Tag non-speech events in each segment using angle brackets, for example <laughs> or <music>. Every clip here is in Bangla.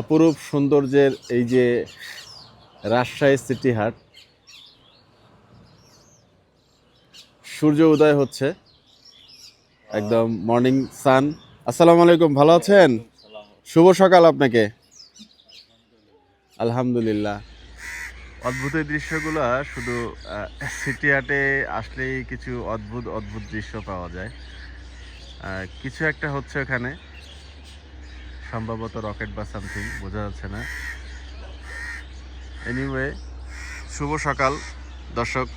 অপরূপ সৌন্দর্যের এই যে রাজশাহী সিটি হাট সূর্য উদয় হচ্ছে, একদম মর্নিং সান আসসালামু আলাইকুম, ভালো আছেন? শুভ সকাল আপনাকে। আলহামদুলিল্লাহ। অদ্ভুত এই দৃশ্যগুলো, শুধু সিটি হাটে আসলেই কিছু অদ্ভুত অদ্ভুত দৃশ্য পাওয়া যায়। কিছু একটা হচ্ছে ওখানে। সম্ভবত রকেট বা সামথিং, বোঝা যাচ্ছে না। এনিওয়ে শুভ সকাল, দর্শক।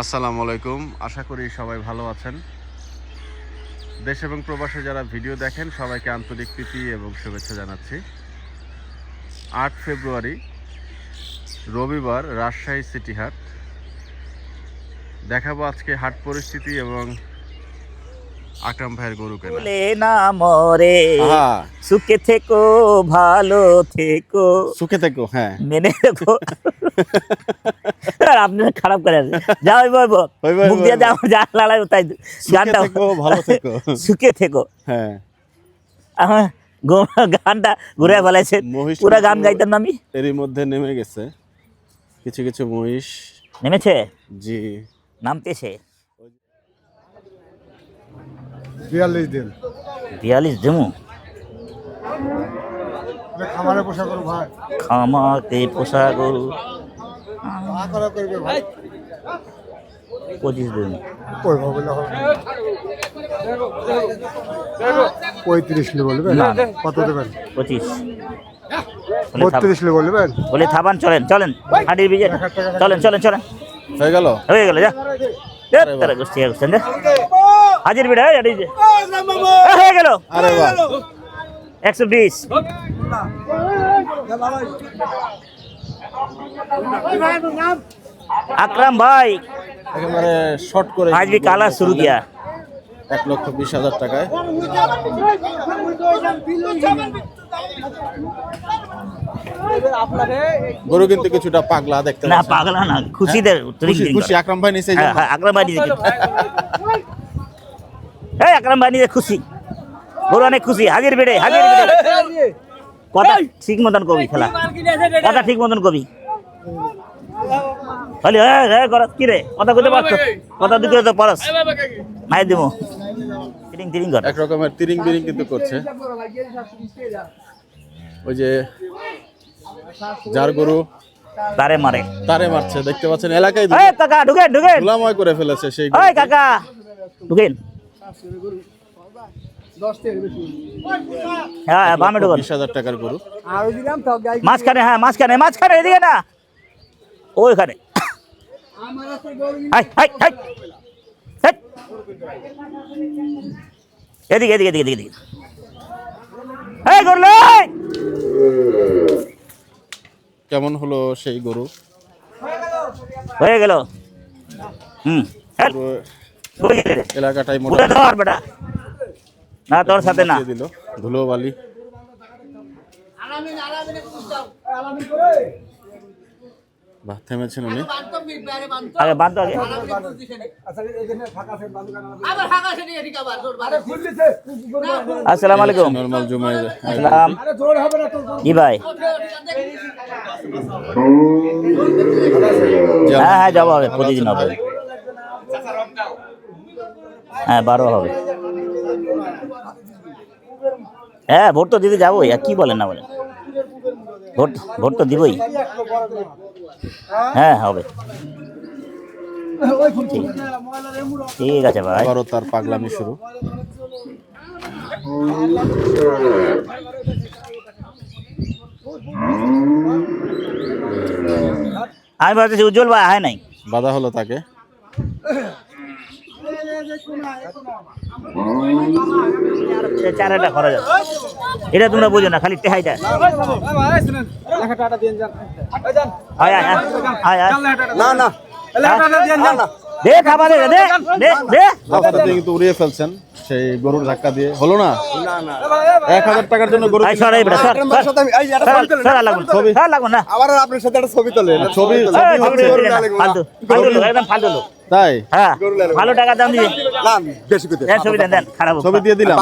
আসসালামু আলাইকুম। আশা করি সবাই ভালো আছেন। দেশ এবং প্রবাসে যারা ভিডিও দেখেন, সবাইকে আন্তরিক প্রীতি এবং শুভেচ্ছা জানাচ্ছি। আট ফেব্রুয়ারি, রবিবার, রাজশাহী সিটি হাট। দেখাবো আজকে হাট পরিস্থিতি এবং আকরাম ভাইয়ের গরু কেনা। বলে না মরে সুখে থেকো ভালো থেকো। সুখে থেকো হ্যাঁ। মেনে রেখো আর আপনি খারাপ বল। ওই বই মুখ দিয়ে যা লালাই তাই সুখে গানটা থেকো ভালো <laughs> থেকো। সুখে থেকো। হ্যাঁ। আমার গানটা ঘুরে ফেলাইছে। পুরা গান গাইতাম না আমি? এরই মধ্যে নেমে গেছে। কিছু কিছু মহিষ। নেমেছে? জি। নামতেছে? বিয়াল্লিশ দিন। বিয়াল্লিশ জমু এটা খামারে পোষা করো ভাই। খামাতে পোষা করা করবে ভাই। পঁচিশ দিন ওই বলে হবে পঁয়ত্রিশ লে বলবেন? না। কত দেবেন? পঁচিশ। বত্রিশ লে বলবেন? বলে থাবান চলেন চলেন হাঁটির বিজে চলেন চলেন চলেন। হয়ে গেল? হয়ে গেল যা তারা গোষ্ঠী গোষ্ঠী যা। হাজির বিড়া এই যে। হয়ে গেল। আরে বাহ। 120 আকরাম ভাই। একেবারে শর্ট করে আজকে কালা শুরু কিয়া এক লক্ষ বিশ হাজার টাকায়। গরু কিন্তু কিছুটা পাগলা দেখতে না পাগলা না খুশিদের হ্যাঁ, খুশি আকরাম ভাই নিচে হ্যাঁ, হ্যাঁ, আকরাম ভাই নিচে এই আকরাম ভাই নিজে খুশি। গরু অনেক খুশি। হাজির বেড়ে হাজির বেড়ে। কথা ঠিক মতন কবি খেলা। কথা ঠিক মতন কবি। খালি হ্যাঁ হ্যাঁ করস কি রে? কথা কইতে পারছ? কথা দিকে তো পারস। মাই দিমু। তিরিং তিরিং কর। এক রকমের তিরিং বিরিং কিন্তু করছে। ওই যে যার গরু তারে মারে। তারে মারছে দেখতে পাচ্ছেন এলাকায় এই কাকা ঢুকেন ঢুকেন। ধুলাময় করে ফেলেছে সেই ওই কাকা ঢুকেন। হ্যাঁ হ্যাঁ, বামে ঢুকেন। বিশ হাজার টাকার গরু। মাঝখানে হ্যাঁ মাঝখানে মাঝখানে এদিকে না। ওইখানে। এদিকে এদিকে এদিকে এদিকে এই করলে কেমন হলো সেই গরু? হয়ে গেল। হুম। হয়ে। এলাকাটাই উঠে ধর বেটা। না তোর সাথে না। দিয়ে দিল। ধুলো বালি বাহ থেমেছেন উনি। আগে বাঁধ তো আসসালামু আলাইকুম। নর্মাল জুমায় আসসালাম। জি ভাই? হ্যাঁ হ্যাঁ যাব হবে প্রতিদিন হবে। হ্যাঁ বারো হবে। হ্যাঁ ভোট তো দিতে যাবোই আর কি বলেন না বলেন। ভোট ভোট তো দিবই। হ্যাঁ হবে। ঠিক। ঠিক আছে ভাই। আবারও তার পাগলামি শুরু। আমি ভাবতেছি উজ্জ্বল ভাই আয় নাই। বাধা হলো তাকে। চারাটা খরচ আছে এটা তোমরা বোঝো না খালি টেহাইটা আয় আয় আয় আয়। না না। দে খাবা দে দে দে। দিয়ে কিন্তু উড়িয়ে ফেলছেন। সেই গরুর ধাক্কা দিয়ে। হলো না? এক হাজার টাকার জন্য গরু আবার আপনার সাথে একটা ছবি তোলে ছবি ছবি ছবি হচ্ছে না, ফালতু ফালতু একদম ফালতু তাই? হ্যাঁ ভালো টাকা দাম না বেশি করে দেন ছবি দেন দেন খারাপ ছবি দিয়ে দিলাম।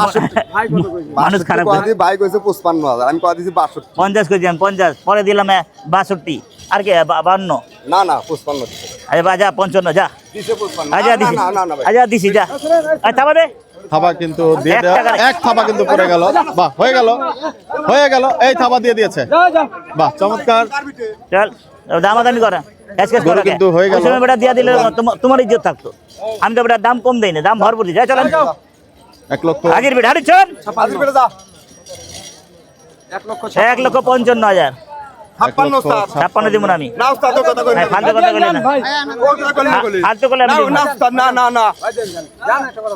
মানুষ খারাপ ভাই কইছে পঁচপান্ন হাজার আমি কয়া দিছি বাষট্টি। পঞ্চাশ করে দিলাম পঞ্চাশ। পরে দিলাম বাষট্টি। আর কি বান্ন? না না পঁচপান্ন দিছে। আরে বা যা পঞ্চান্ন যা। আচ্ছা দিছি। না না না ভাই। আচ্ছা দিছি যা। আচ্ছা থাবা দে থাবা কিন্তু দিয়ে এক এক থাবা কিন্তু পড়ে গেল। বাহ হয়ে গেল। হয়ে গেল। এই থাবা দিয়ে দিয়েছে। বাহ চমৎকার। চল দামাদামি করে। কিন্তু হয়ে গেল। বেটা দিয়া দিলে তোমার- তোমার ইজ্জত থাকতো। আমি তো বেটা দাম কম দেই না দাম ভরপুর দিই। যা চলেন এক লক্ষ হাজির বেটা হাজির চল। যা। এক লক্ষ পঞ্চান্ন হাজার। ছাপ্পান্ন দিব না আমি না হ্যাঁ, ফালতু কথা বলি না ও কথা কই না বলি ফালতু করলে আমি না দিব না না। না না না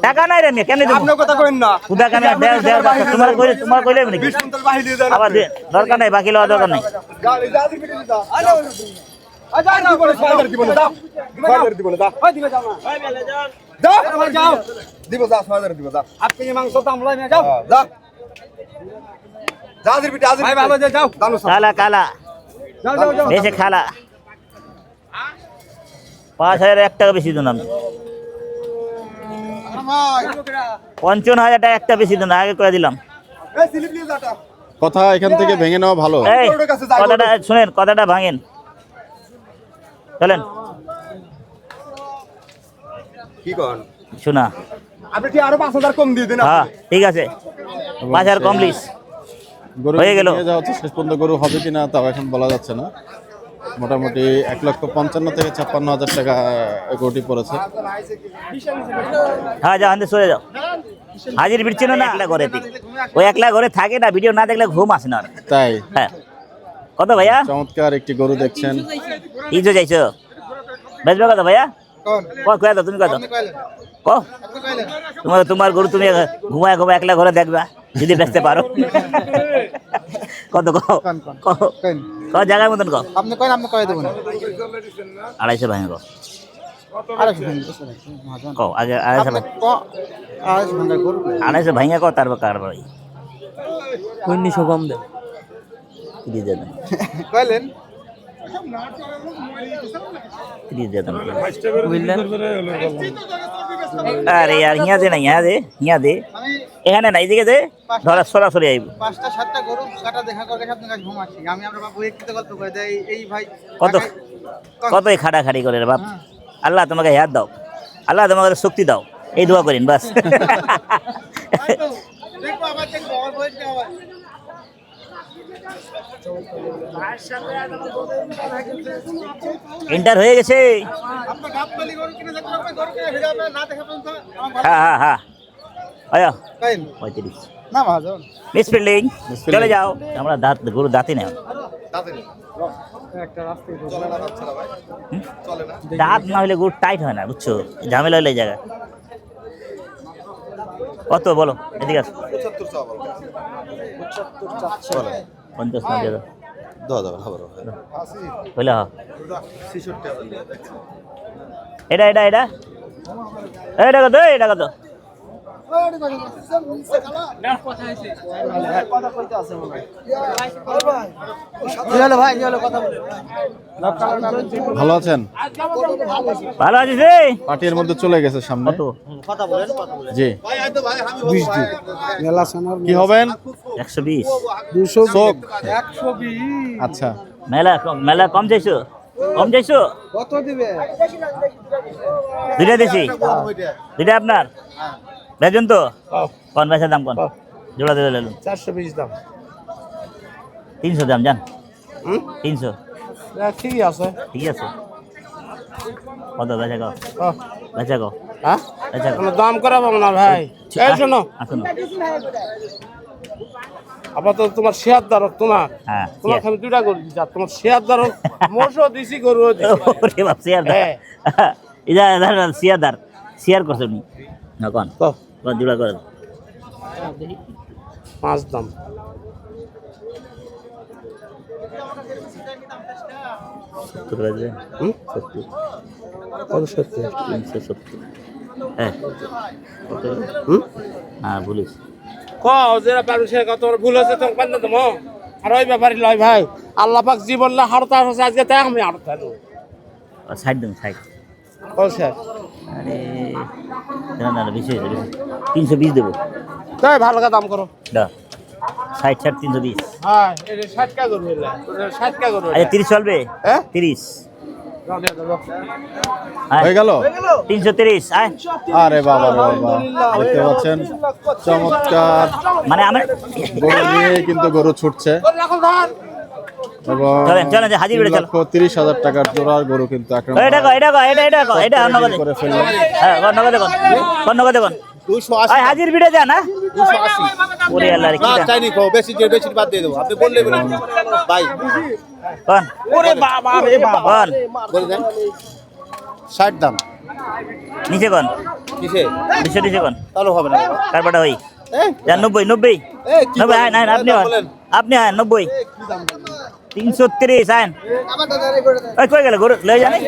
টাকা নাই রে মেয়ে কেন দেবো আপনি কথা কইন না খুদা কানে দেও দেও দেও, তোমার কইলে তোমার কইলে নাকি দিয়ে দেন আবার দরকার নাই বাকি লওয়া দরকার নাই যা যা আচ্ছা না দিব না দিব না দিব যা দিব যা আপনি মাংস তো আমরা নিয়ে যাও হ্যাঁ, যা যা বিটি হাজির ভাই ভালো যে যাও দানো কালা কালা যাও যাও যাও বেশি খালা। পাঁচ হাজার এক টাকা বেশি দিন আমি পঞ্চান্ন হাজার টাকা একটা বেশি দিন আগে করে দিলাম। কথা এখান থেকে ভেঙে নেওয়া ভালো। এই কথাটা শুনেন কথাটা ভাঙেন। চলেন। কি শোনা। আপনি কি আরও পাঁচ হাজার কম দিয়ে দিন হ্যাঁ ঠিক আছে। পাঁচ হাজার কম লিস গরু হয়ে গেল। শেষ পর্যন্ত গরু হবে কিনা তাও এখন বলা যাচ্ছে না। মোটামুটি এক লক্ষ পঞ্চান্ন থেকে ছাপ্পান্ন হাজার টাকা গরুটি পড়েছে। হ্যাঁ যাও আনতে সরে যাও। হাজির বিড়ছিল না একলা ঘরে ওই একলা ঘরে থাকে না ভিডিও না দেখলে ঘুম আসে না। তাই? হ্যাঁ। কত ভাইয়া? চমৎকার একটি গরু দেখছেন। ইজো যাইছো বেচবে কত ভাইয়া? কয় কয় দাও। তুমি কত ক? তোমার তোমার গরু তুমি ঘুমায় ঘুমায় একলা ঘরে দেখবা। যদি বেচতে পারো। কত ক জায়গার মতন আপনি কয়েন আপনি কয়ে দেবেন আড়াইশো ভাঙে আড়াইশো আগে আড়াইশো ভাঙে। তারপর কারবার উনিশশো কম দেব দিয়ে কইলেন? আরে यार হিয়া দে না হিয়া দে হিয়া দে। এখানে না এইদিকে দে ধরা সরাসরি আইব। পাঁচটা সাতটা গরু কাটা দেখা করে দেখে আপনার কাছে ঘুমাচ্ছি। আমি আমরা বাবু একটু গল্প করে দেয় এই ভাই কত কত? এই খাটাখাটি করে রে বাপ। আল্লাহ তোমাকে হাত দাও। আল্লাহ তোমাকে শক্তি দাও। এই দোয়া করেন বাস। দেখব আবার আবার। পর্যন্ত হয়ে গেছে। হ্যাঁ হ্যাঁ হ্যাঁ। আয়া পঁয়ত্রিশ। না চলে যাও। আমরা দাঁত গরু দাঁতই নেই দাঁত না হলে গরু টাইট হয় না বুঝছ? ঝামেলা হলে এই জায়গা কত বলো? এদিকে আসো। পঞ্চাশ না দিয়ে দাও হইলে হ এটা এটা এটা। এটা কত এটা কত ভালো আছেন? ভালো আছিস পার্টির মধ্যে চলে গেছে সামনে। কত? কথা বলেন কথা বলেন জি। মেলা কি হবেন? একশো বিশ। দুশো একশো বিশ। আচ্ছা। মেলা কম- মেলা কম চাইছো? কম চাইছো? কত দিবে? দুইটা দিছি। দুইটা আপনার? বেজন তো? কোন বেচার দাম কোন? জোড়া দিলে লেলুন চারশো বিশ দাম। তিনশো দাম জান? তিনশো? ঠিকই আছে। ঠিক আছে। কত বেচা হ্যাঁ? বেচা বেচা কো দাম করা না ভাই। এই শোনো। আসুন। আপাতত তোমার শেয়ার দ্বারক তোমার। হ্যাঁ তোমার আমি দুইটা গরু দিচ্ছি তোমার শেয়ার দ্বারক মোশো দিছি গরু সিয়ারদার ইদা ইদা সিয়ারদার সিয়ার করছ নি না কোন কোন জোড়া করে পাঁচ দাম। সত্তর বাজবে সত্তর। কত সত্যি তিনশো সত্তর। হ্যাঁ। হ্যাঁ বলিস। পারু সে কত ভুল আর ওই ব্যাপারই লয় ভাই। আল্লাহ পাক জীবন লা হারতা হচ্ছে আজকে তাই আমি হারতা সাইড দেন আরে না না না, বেশি হয়েছে তিনশো বিশ দেবো। তাই ভালো করে দাম করো। দাও ষাট ষাট তিনশো বিশ। হ্যাঁ এটা ষাট কা করবে ষাট কা করবে আচ্ছা তিরিশ চলবে? হ্যাঁ? তিরিশ। হয়ে গেল? তিনশো তিরিশ আরে বাবা দেখতে পাচ্ছেন? চমৎকার। মানে আমার গরু নিয়ে কিন্তু গরু ছুটছে। চলেন চলেন যে হাজির বেড়ে চলো তিরিশ হাজার টাকার জোড়ার গরু কিন্তু এটা এটা এটা এটা এটা অন্য করে ফেললেন হ্যাঁ নগদে কোন কোন নগদে কোন হাজির ভিড়ে যা না ওরে আল্লাহ কি চাইনি খাও বেশি বেশি বাদ দিয়ে দেবো। আপনি বললে ভাই কোন ওরে বাবা রে বাবা। বলে। দেন। ষাট দাম। নিচে কোন কিসে? দুশো নিচে কোন তাহলে হবে না। তারপরটা ওই। নব্বই নব্বই। নব্বই বলেন? আয় আপনি আপনি আয় নব্বই? তিনশো তিরিশ আয়। ওই কই গেল গরু? লয়ে জানি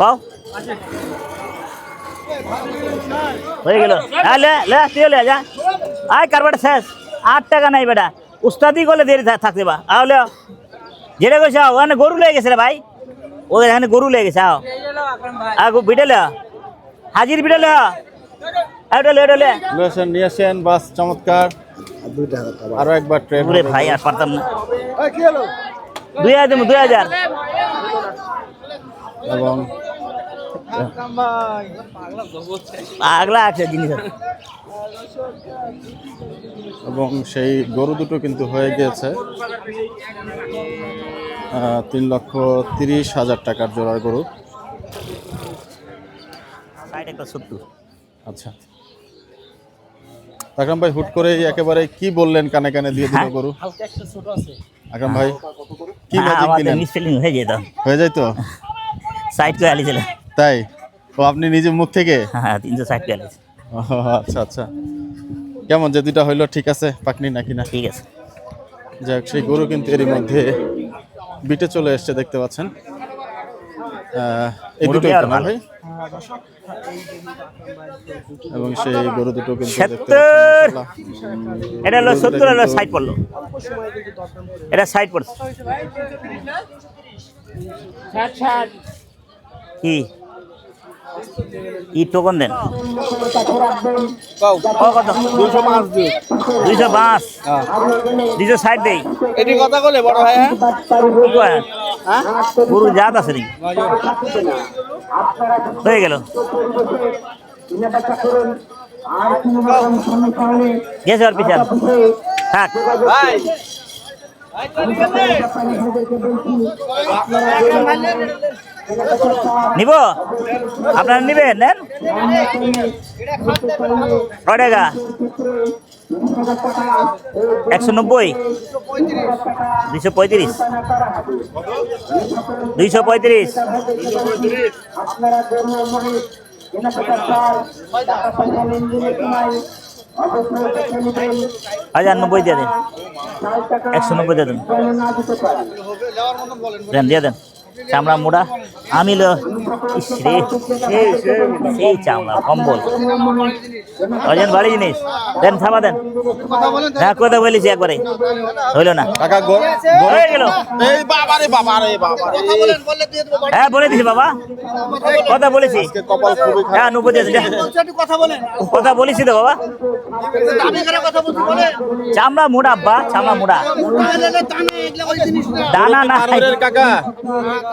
কও। হয়ে গেল। হ্যাঁ লে লে তুই লে যা। আয় শেষ। আট টাকা নাই বেটা। উস্তাদি করলে দেরি থাকতে বা। আও লে। যেটা কইছে আও ওখানে গরু লেগে গেছে রে ভাই। ওদের এখানে গরু লেগে গেছে আও। আগ বিটে লে। হাজির বিটে লে। এটা লে এটা লে নিয়েছেন নিয়েছেন বাস চমৎকার। আরও একবার ট্রেন ওরে ভাই আর পারতাম না। দুই হাজার দুই হাজার। এবং পাগলা আছে জিনিস এবং সেই গরু দুটো কিন্তু হয়ে গিয়েছে। তিন লক্ষ তিরিশ হাজার টাকার জোড়ার গরু। ষাট একটা সত্তর। আচ্ছা। আকরাম ভাই হুট করে একেবারে কি বললেন কানে কানে দিয়ে দিল হ্যাঁ? গরু? আকরাম ভাই কি ম্যাজিক দিলেন মিসফিলিং হয়ে যেত। হয়ে যায় তো? ষাট করে আলিছিল তাই? ও আপনি নিজে মুখ থেকে? হ্যাঁ তিনশো ষাট করে আলিছে ও, আচ্ছা আচ্ছা। কেমন যে দুটা হইল ঠিক আছে? পাকনি নাকি না? ঠিক আছে। যাক সেই গরু কিন্তু এরই মধ্যে বিটে চলে এসছে দেখতে পাচ্ছেন। আহ, এই না ভাই? এবং সেই গরু দুটো কিন্তু দেখতে সত্তর। এটা হলো সত্তর হলো সাইড পড়ল। এটা সাইড পড়ছে। কি? ই টোকন দেন? কত? দুশো পাঁচ। দুইশো পাঁচ। দুইশো ষাট দেই। এটি কথা বলে বড় ভাই হ্যাঁ? গরু জাত আছে নাকি? হয়ে গেল। গেছে আর পিছান। থাক। ভাই। নিব? আপনারা নিবেন, নেন? কয় টাকা? একশো নব্বই। দুইশো পঁয়ত্রিশ। দুইশো পঁয়ত্রিশ। হাজার নব্বই দিয়ে দেন। একশো নব্বই দিয়ে দেন। দেন, দিয়ে দেন। চামড়া মোড়া আমি সেই চামড়া কম্বল। ওজন ভারী জিনিস। দেন থামা দেন। হ্যাঁ কথা বলেছি একবারে। হইল না। কাকা হয়ে গেল। এই বাবা রে বাবা রে বাবা রে। কথা বলেন বললে দিয়ে দেবো হ্যাঁ বলে দিছি বাবা। কথা বলেছি। আজকে কপাল খুবই খারাপ। হ্যাঁ কথা বলেছি তো বাবা। দাবি করে কথা বলতে বলেন। চামড়া মোড়া বা চামড়া মোড়া। দানা না। কাকা।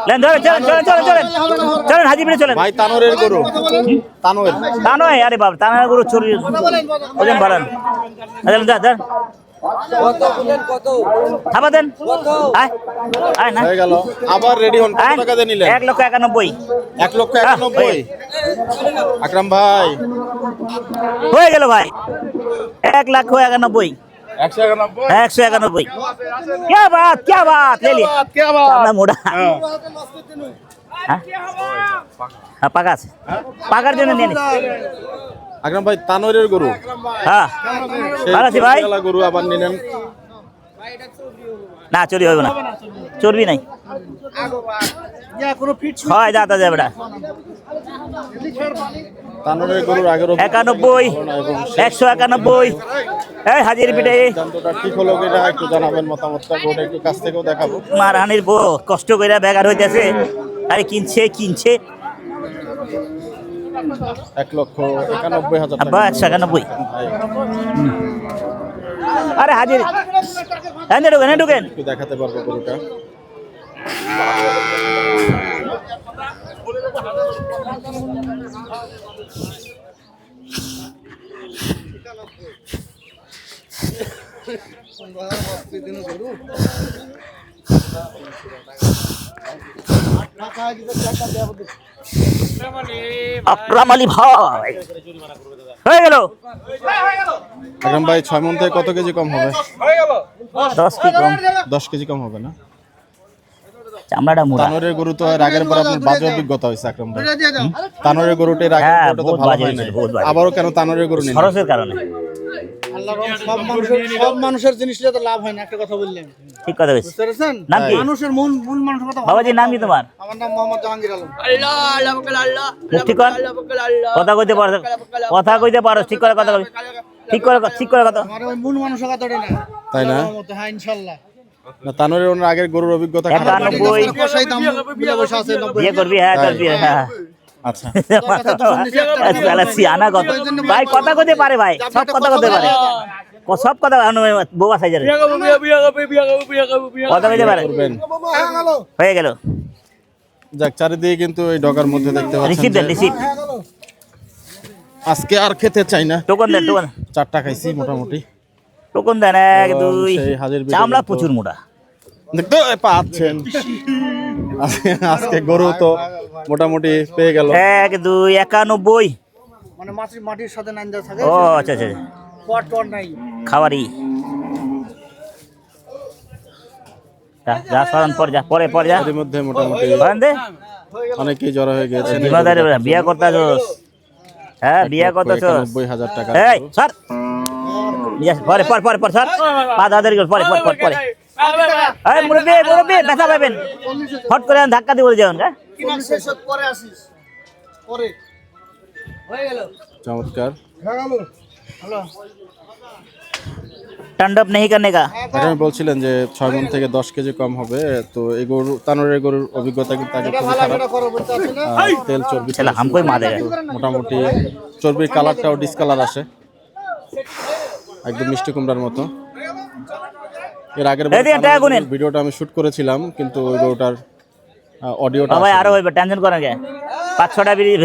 লেন চলেন চলেন চলেন চলেন। চলেন চলেন। ভাই তানোরের গরু। তানোর। তানোয় আরে বাবা তানোর গরু চুরি। ওজন বাড়ান। আচ্ছা যা যা। লক্ষ 91 1 লক্ষ ভাই। হয়ে ভাই। একশো একানব্বই? হ্যাঁ? হ্যাঁ পাকা আছে। পাকার জন্য নিয়ে নিস। আকরাম ভাই তানোরের গরু। হ্যাঁ। ভালো আছি ভাই। গরু আবার নিলেন। না চুরি হইব না। চর্বি নাই। হয় যাতা যাবে না তানোরের গরুর আগের একানব্বই। একশো একানব্বই। এই হাজির পিঠে। সিদ্ধান্তটা ঠিক হলো কিনা একটু জানাবেন মতামতটা একটু কাছ থেকেও দেখাবো। মারহানির বউ কষ্ট করে বেকার হইতেছে। আরে কিনছে কিনছে। এক লক্ষ একানব্বই হাজার টাকা। একশো একানব্বই। আরে হাজির। এনে ঢুকেন এনে ঢুকেন দেখাতে পারব গরুটা। আকরাম আলী ভাই। হয়ে গেল। আকরাম ভাই ছয় মন থেকে কত কেজি কম হবে? দশ কেজি কম। দশ কেজি কম হবে না? চামড়াটা মোড়া তানোরের গরু তো এর আগের বার আপনার বাজে অভিজ্ঞতা হয়েছে আকরাম ভাই তানোরের গরুটা এর আগের হ্যাঁ, তো ভালো হয় নাই বাজে। আবারও কেন তানোরের গরু নিলেন খরচের কারণে সব মানুষের সব মানুষের জিনিস তো লাভ হয় না একটা কথা বললেন ঠিক কথা বলছি বুঝতে নাম কি? মানুষের মন মন মানুষের কথা ভালো। বাবাজির নাম কি তোমার আমার নাম মোহাম্মদ জাহাঙ্গীর আলম মুখ ঠিক কর কথা কইতে পারো কথা কইতে পারো ঠিক করে কথা ঠিক করে ঠিক করে কথা আমার মন মানুষের কথাটা না তাই না হ্যাঁ ইনশাল্লাহ না তানোরের ওনার আগের গরুর অভিজ্ঞতা বিয়ে করবি হ্যাঁ করবি হ্যাঁ আচ্ছা। সিয়ানা কথা। ভাই কথা কইতে পারে ভাই। সব কথা কইতে পারে। ক- সব কথা বোবা সাইজের কথা কইতে পারে। হয়ে গেল। যাক চারিদিকে কিন্তু এই ডগার মধ্যে দেখতে পাচ্ছেন দেন আজকে আর খেতে চাই না। দেন চারটা খাইছি মোটামুটি। টোকন দেন এক দুই। চামড়া প্রচুর মোটা। দেখতে পাচ্ছেন। আজকে- গরু তো মোটামুটি পেয়ে গেল। এক দুই একানব্বই। মানে মাটির মাটির সাথে নাইন থাকে ও আচ্ছা আচ্ছা পট টট নাই। খাবারই। যা যা সরান পর যা পরে পর যা। এর মধ্যে মোটামুটি সরান দে। অনেকেই জড়ো হয়ে জিম্মাদারি বিয়া করতে হ্যাঁ বিয়া করতেছ একানব্বই হাজার টাকা। এই Yes, পরে পরে পরে পরে স্যার পা দাদারি পরে হ্যাঁ, পরে হ্যাঁ, পরে হ্যাঁ, পরে। এই মুরব্বী মুরব্বী ব্যথা পাবেন। হট করে ধাক্কা দিয়ে বলে যাবেন চমৎকার। টান্ড আপ নেই কানে কা আপনি বলছিলেন যে ছয় মন থেকে দশ কেজি কম হবে তো এই গরু তানোরের গরুর অভিজ্ঞতা কিন্তু আগে খুবই খারাপ। তেল চর্বি ছেলে হামকই মারে মোটামুটি চর্বির কালারটাও ডিসকালার আসে। একদম মিষ্টি কুমড়ার মতো। এর আগের। ভিডিওটা আমি শুট করেছিলাম কিন্তু ওই গরুটার অডিওটা বাবা আরও হইবে টেনশন করেন কে? পাঁচ ছটা ভিডিও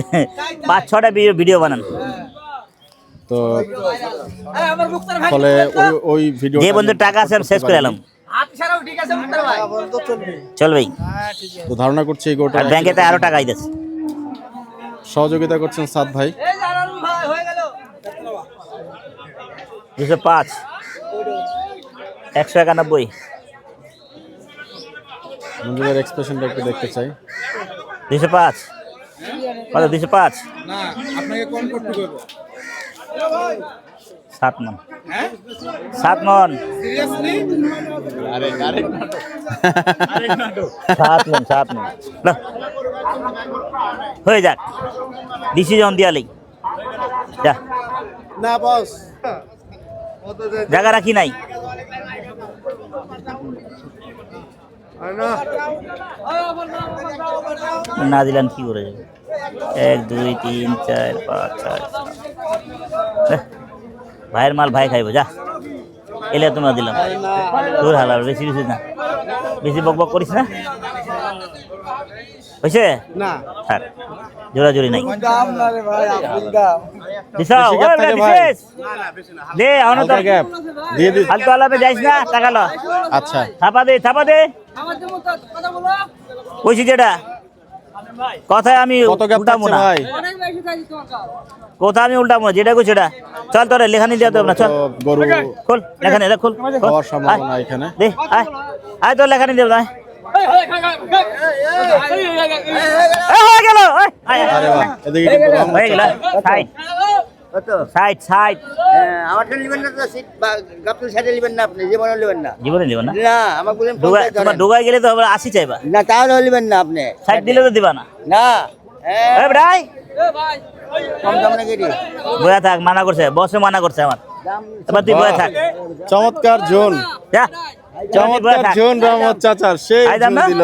পাঁচ ছটা ভিডিও বানান। তো ফলে ওই ওই ভিডিও যে বন্ধু টাকা আছে আমি শেষ করে এলাম। তো চল ভাই তো ধারণা করছি এই গরুটা আর ব্যাংকেতে আরও টাকা আইতেছে সহযোগিতা করছেন সাদ ভাই। দুশো পাঁচ। একশো একানব্বই। মঞ্জুরের এক্সপ্রেশনটা একটু দেখতে চাই। দুশো পাঁচ। কত? দুশো পাঁচ। না আপনাকে কোন করতে হবে সাত মন। সাত মন। সাত মন সাত মন। লো। হয়ে যাক। ডিসিশন দিয়ালেই যা। না বস। জায়গা রাখি নাই। না দিলাম, কি করে এক, দুই, তিন, চার, পাঁচ, ছয়। ভাইয়ের মাল ভাই খাইবো, যা। এলে তোমরা দিলাম। তোর হালাল, বেশি বেশি না। বেশি বক বক করিস না। হয়েছে? না। থাক জোরাজোরি নাই? দে এখন তো গ্যাপ দিয়ে দিস। ফালতু আলাপে যাইস না টাকা লো। আচ্ছা। থাপা দে থাপা দে। কইছি যেটা। কথায় আমি উল্টাবো না। ভাই? কথা আমি উল্টাবো না যেটা কই সেটা। চল তোরে লেখানি দিয়ে দেবো না চল। গরু খোল লেখানি এটা খোল। সম্ভাবনা এখানে। দে আয়। আয় তোর লেখানি দেবো না হয়ে গেল হয়ে সাইড। Side side. আমারটা নেবেন না তো সিট বা সাইডে নেবেন না আপনি জীবনে নেবেন না। জীবনে দিব না? না আমার বলেন তোমার ডুগাই গেলে তো আবার আসি চাইবা। না তাহলে নেবেন না আপনি। সাইড দিলে তো দিবা না। না হ্যাঁ, এ বেড়াই কম দাম নাকি রে বয়া থাক মানা করছে বসে মানা করছে আমার। এবার তুই বয়া থাক। চমৎকার জোন যা। চমৎকার জন রহমত চাচার সেই হাই দাম ঝুল না? দিল।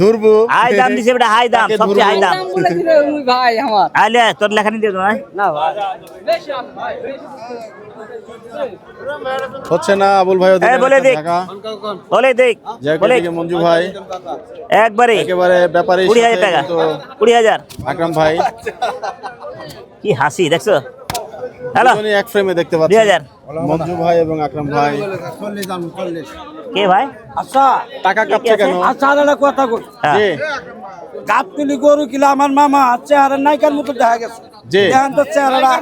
ধুরবু হাই দাম দিছে বেটা হাই দাম তাকে সবচেয়ে হাই দাম। ভাই আমার আইলে তোর লেখানি দিয়ে না না ভাই। হচ্ছে না আবুল ভাই বলে দিক। বলে দেখ বলে মঞ্জু ভাই। একবারে একেবারে ব্যাপারে কুড়ি হাজার টাকা। কুড়ি হাজার। আকরাম ভাই। কি হাসি দেখছ? হ্যালো। এক ফ্রেমে দেখতে দুই পাচ্ছেন হাজার। মঞ্জু ভাই এবং আকরাম ভাই। কে ভাই? আচ্ছা। টাকা কাঁপছে কেন? আচ্ছা আর কথা কই? হ্যাঁ। জি। গাবতলি গরু কিলা আমার মামা চেহারা নাইকার মতো দেখা গেছে। জি। দেখেন তো চেহারাটা।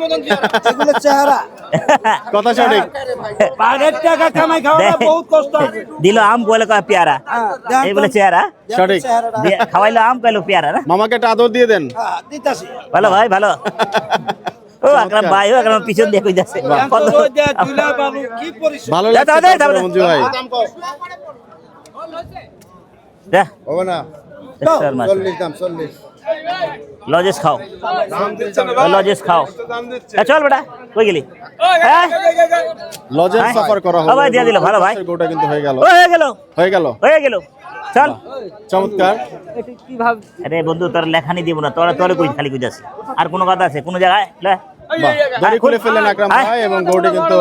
এগুলো চেহারা। <laughs> কথা সঠিক। বাইরের টাকা কামাই খাওয়া বহুত কষ্ট আছে। দিল আম বলে কয় পেয়ারা? হ্যাঁ, এই বলে চেহারা? সঠিক। খাওয়াইলো আম কইলো পেয়ারা না? মামাকে একটা আদর দিয়ে দেন। হ্যাঁ, দিতাছি। ভালো ভাই ভালো। <laughs> ও আকরাম ভাই ও আকরাম পিছন দিয়ে কই যাচ্ছে কত দেয় তুলা বালু কি পরিশ্রম। ভালো লাগছে তাড়াতাড়ি, তারপরে তাড়াতাড়ি। মঞ্জু ভাই। হবে না। একশোর মাছ। চল্লিশ দাম চল্লিশ। লজেস খাও। লজেস খাও। চল বেটা কই গেলি? হ্যাঁ? লজেন্স হ্যাঁ। করা হবে। ভাই, দিয়ে দিল, ভালো ভাই। গোটা কিন্তু হয়ে গেল। হয়ে গেল। হয়ে গেল। হয়ে গেল। চল। চমৎকার। আরে বন্ধু তোর লেখানি দিব না তোরা তোরে কই খালি কই যাচ্ছে আর কোনো কথা আছে? কোনো জায়গায়? দড়ি খুলে ফেললেন আকরাম আয়। ভাই এবং গরুটি কিন্তু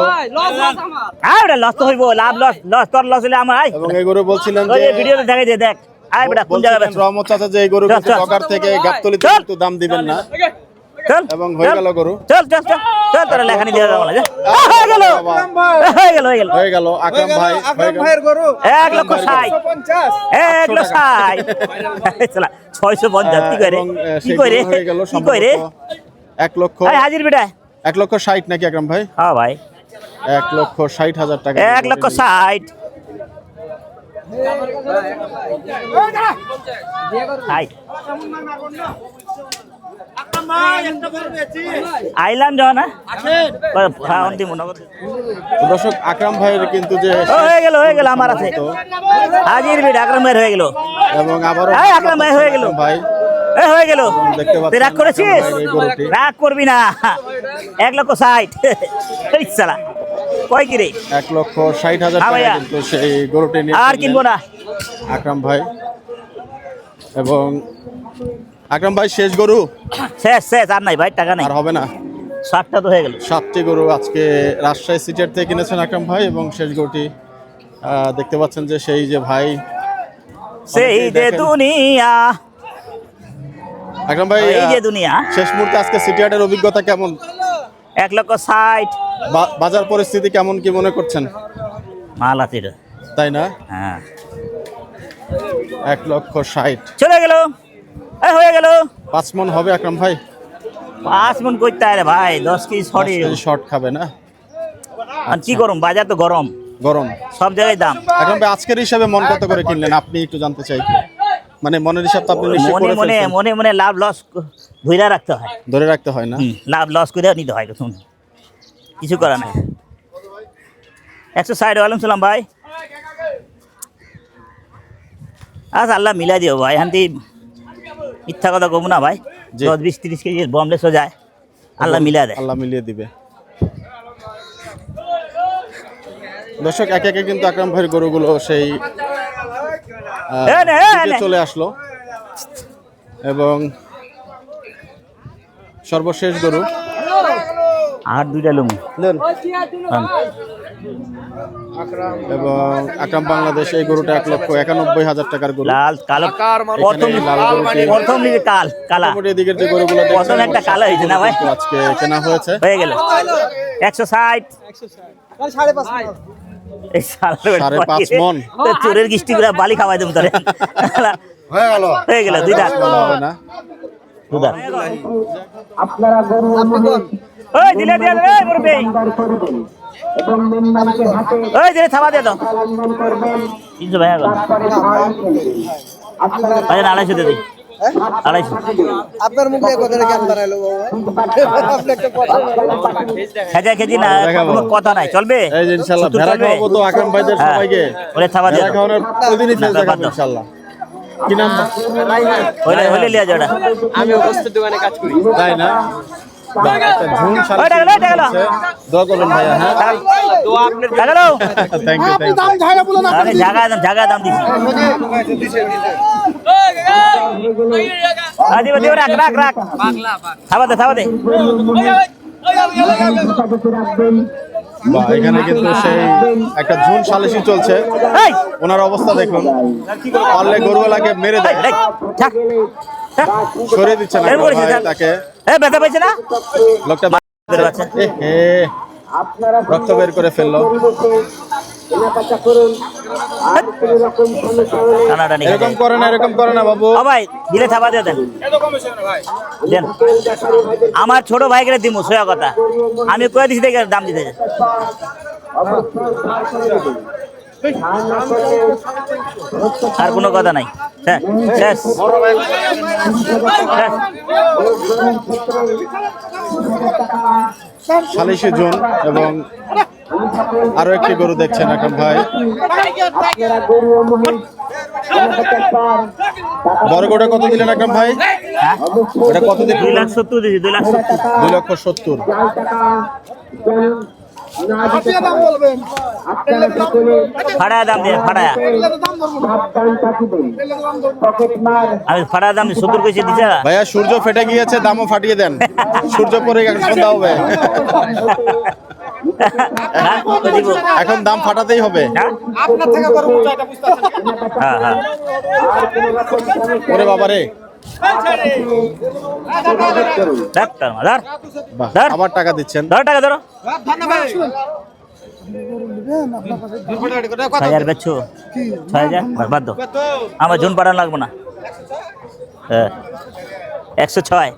আয় লস তো হইব লাভ লস লস তোর লস হলে আমার আয়। এবং এই গরু বলছিলেন ওই যে যে ভিডিওতে দেখাই দে দেখ। আয় বেটা কোন জায়গায় রহমত চাচা যে এই গরু কিন্তু চল। থেকে গাবতলিতে কিন্তু দাম দিবেন না। এবং হয়ে চল। গেল গরু। চল চল চল। চল তোরা লেখানি দিয়ে দাও হয়ে গেল। হয়ে গেল হয়ে গেল। হয়ে গেল আকরাম ভাই আকরাম ভাইয়ের গরু। লক্ষ লক্ষ চলা কি করে? কি করে? কি করে? এক লক্ষ হাজির বেটা। এক লক্ষ ষাট নাকি একরাম ভাই? হ্যাঁ ভাই। এক লক্ষ ষাট হাজার টাকা এক লক্ষ ষাট। ষাট। আইলাম যাও না নগদ দর্শক আকরাম ভাইয়ের কিন্তু যে হয়ে গেল হয়ে গেল আমার আছে। হাজির বেটা আকরাম ভাইয়ের হয়ে গেল। এবং আবারও এই আকরাম ভাই হয়ে গেল। ভাই। এ হয়ে গেল। তুই রাগ করেছিস। রাগ করবি না। এক লক্ষ ষাট। এই সালা কয় কি রে এক লক্ষ ষাট হাজার হ্যাঁ টাকা ভাইয়া। কিন্তু সেই গরুটি নিয়ে আর কিনবো না। আকরাম ভাই। এবং আকরাম ভাই শেষ গরু? শেষ শেষ আর নাই ভাই টাকা নাই। আর হবে না? সাতটা তো হয়ে গেল। সাতটি গরু আজকে রাজশাহী সিটের থেকে কিনেছেন আকরাম ভাই এবং শেষ গরুটি দেখতে পাচ্ছেন যে সেই যে ভাই সেই যে দুনিয়া। আকরাম ভাই এই যে দুনিয়া। শেষ মুহূর্তে আজকে সিটিহাটের অভিজ্ঞতা কেমন? এক লক্ষ ষাট। বাজার পরিস্থিতি কেমন কি মনে করছেন? মাল আছে তাই না? হ্যাঁ। এক লক্ষ ষাট। চলে গেল। হয়ে গেল। পাঁচ মন হবে আকরাম ভাই। পাঁচ মন করতে আরে ভাই দশ কেজি সরি শর্ট খাবে না? আর কি গরম বাজার তো গরম। গরম। সব জায়গায় দাম। আকরাম ভাই আজকের হিসাবে মন কত করে কিনলেন? আপনি একটু জানতে চাই। মানে মনের হিসাব তো আপনি নিশ্চয়ই করে মনে মনে মনে লাভ লস ধইরা রাখতে হয়। ধরে রাখতে হয় না? লাভ লস করে নিতে হয় শুন কিছু করা নাই। একশো ষাট ওয়ালাইকুম সালাম ভাই। আচ্ছা আল্লাহ মিলাই দিও ভাই হান্তি মিথ্যা কথা কব না ভাই। দশ বিশ তিরিশ কেজি বমলে যায়। আল্লাহ মিলিয়ে দেয়। আল্লাহ মিলিয়ে দিবে। দর্শক একে একে কিন্তু আকরাম ভাইয়ের গরুগুলো সেই। চলে আসলো। এবং সর্বশেষ গরু। আর দুইটা লুঙ্গি এবং আকরাম বাংলাদেশ এই গরুটা এক লক্ষ একানব্বই হাজার টাকার গরু। লাল কালো প্রথম এখানে প্রথম লিগে কাল কালা। যে গরুগুলো প্রথম একটা কালো হয়েছে না ভাই? আজকে কেনা হয়েছে। হয়ে গেল। একশো ষাট। সাড়ে পাঁচ সাড়ে পাঁচ মন। চোরের বালি খাওয়াই দেবো তোরে। হয়ে গেল। হয়ে গেল দুইটা। না। দুটা ওই দিলে দিয়ে দে, ওই মুরব্বি। ওই দিলে থাবা দিয়ে দাও। তিনশো ভাই আড়াইশো দিয়ে দিই। আড়াইশো। আপনার মুখে কথা কেন দাঁড়াল আপনি একটা কথা খেজা খেজি না কোনো কথা নাই চলবে? এই যে ভেড়া খাওয়াবো তো আকরাম ভাইদের হ্যাঁ। সবাইকে ওরে থাবা দিয়ে খাওয়ানোর প্রতিদিনই কি নাম? হইলে হইলে লিয়া আমি অবস্থা দোকানে কাজ করি। তাই না? একটা ঝুম সালিশি ওই টাকা, ওই টাকা নাও। চলছে। দোয়া করবেন ভাইয়া হ্যাঁ থ্যাংক ইউ থ্যাংক ইউ দাম ঝাড়া বলো না আরে জায়গা দাম জায়গা দাম দিছি। আ, দিব দিব রাখ রাখ রাখ। থাবা দে থাবা দে। বাহ, এখানে কিন্তু সেই একটা ঝুল সালিশি চলছে। এই! ওনার অবস্থা দেখুন। পারলে গরুওয়ালাকে মেরে দেয়। থাক। সরিয়ে দিচ্ছে না। তাকে। এই ব্যথা পাইছে না? লোকটা বের হচ্ছে। এ হে রক্ত বের করে ফেলল। এরকম করে না এরকম করে না বাবু। ভাই দিলে থাবা দিয়ে দেন। দেন। আমার ছোট ভাইকে দিমু সোয়া কথা। আমি কয়ে দিছি দেখে দাম দিতে আর কোনো কথা নাই। হ্যাঁ শেষ। শেষ। জুন এবং আরও একটি গরু দেখছেন এখন ভাই। বড় গরুটা কত দিলেন একদম ভাই? হ্যাঁ? কত দিন দুই লাখ সত্তর দুই লাখ সত্তর। দুই লক্ষ সত্তর। আপনি দাম ফাড়ায় দিয়ে ফাড়ায়। আমি ফাড়ায় দাম সত্তর কইছে দিছে? ভাইয়া সূর্য ফেটে গিয়েছে দামও ফাটিয়ে দেন। সূর্য পরে সন্ধ্যা হবে এখন দাম ফাটাতেই হবে। হ্যাঁ? হ্যাঁ হ্যাঁ। ওরে বাবা রে আবার টাকা দিচ্ছেন। ধর টাকা ধরো। হাজার বেচছো ছয় হাজার? বাদ দাও আমার জুন পাঠানো লাগবো না। হ্যাঁ একশো ছয়।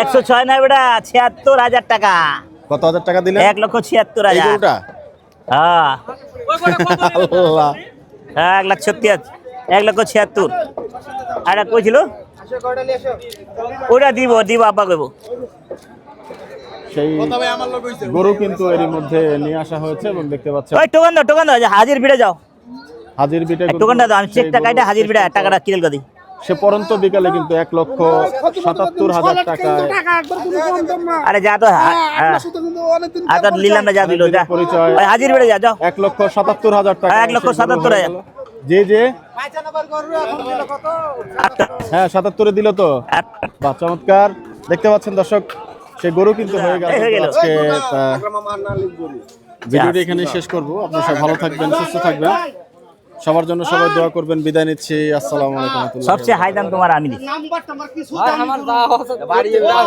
একশো ছয় না বেটা ছিয়াত্তর হাজার টাকা। কত হাজার টাকা দিলেন? এক লক্ষ ছিয়াত্তর হাজার। হ্যাঁ। এক লাখ ছত্রিশ এক লক্ষ ছিয়াত্তর। আর একটা কইছিল ওটা দিব দিব আব্বা কইব। সেই গরু কিন্তু এরই মধ্যে নিয়ে আসা হয়েছে এবং দেখতে পাচ্ছেন। ওই টোকান দাও টোকান দাও হাজির ভিড়ে যাও। হাজির বিটে এক টোকানটা দাও আমি চেকটা কাইটা হাজির ভিড়ে টাকাটা কিরেল করি সে পরন্ত বিকালে কিন্তু এক লক্ষ সাতাত্তর হাজার টাকা আরে যা তো হ্যাঁ কিন্তু অনেকদিন আর নিলাম না যা দিল যা। পরিচয়। হাজির বেড়ে যা যাও। এক লক্ষ সাতাত্তর হাজার টাকা এক লক্ষ সে গরু 77 হয়ে হাজার। যে যে। হ্যাঁ সাতাত্তরে দিল তো। বাহ চমৎকার। দেখতে পাচ্ছেন দর্শক সে গরু কিন্তু হয়ে গেল আজকে ভিডিওটি এখানে শেষ করব। আপনারা সবাই ভালো থাকবেন সুস্থ থাকবেন। সবার জন্য সবাই দোয়া করবেন। বিদায় নিচ্ছি। আসসালামু আলাইকুম সবচেয়ে হাই দাম তোমার আমি দিচ্ছি নাম্বারটা আমার কিছু দাম